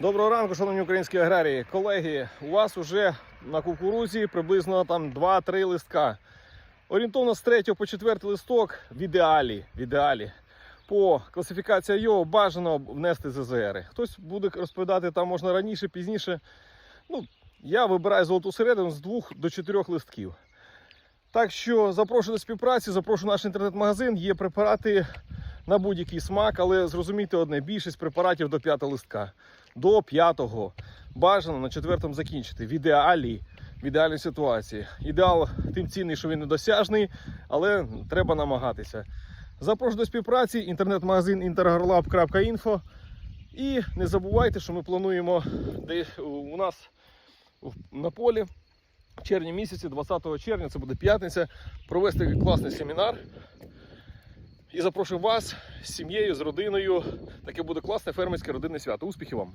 Доброго ранку, шановні українські аграрії. Колеги, у вас вже на кукурузі приблизно там 2-3 листка. Орієнтовно з 3 по 4 листок в ідеалі. В ідеалі. По класифікації його бажано внести ЗЗР. Хтось буде розповідати, там можна раніше, пізніше. Ну, я вибираю золоту середину з 2 до 4 листків. Так що запрошую до співпраці, запрошую наш інтернет-магазин. Є препарати на будь-який смак, але зрозумійте одне: більшість препаратів до 5 листка. До 5-го. Бажано на четвертому закінчити. В ідеалі, в ідеальній ситуації. Ідеал тим цінний, що він недосяжний, але треба намагатися. Запрошую до співпраці, інтернет-магазин intergarlab.info. І не забувайте, що ми плануємо де у нас на полі в червні місяці, 20 червня, це буде п'ятниця, провести класний семінар. І запрошую вас з сім'єю, з родиною. Таке буде класне фермерське родинне свято. Успіхів вам!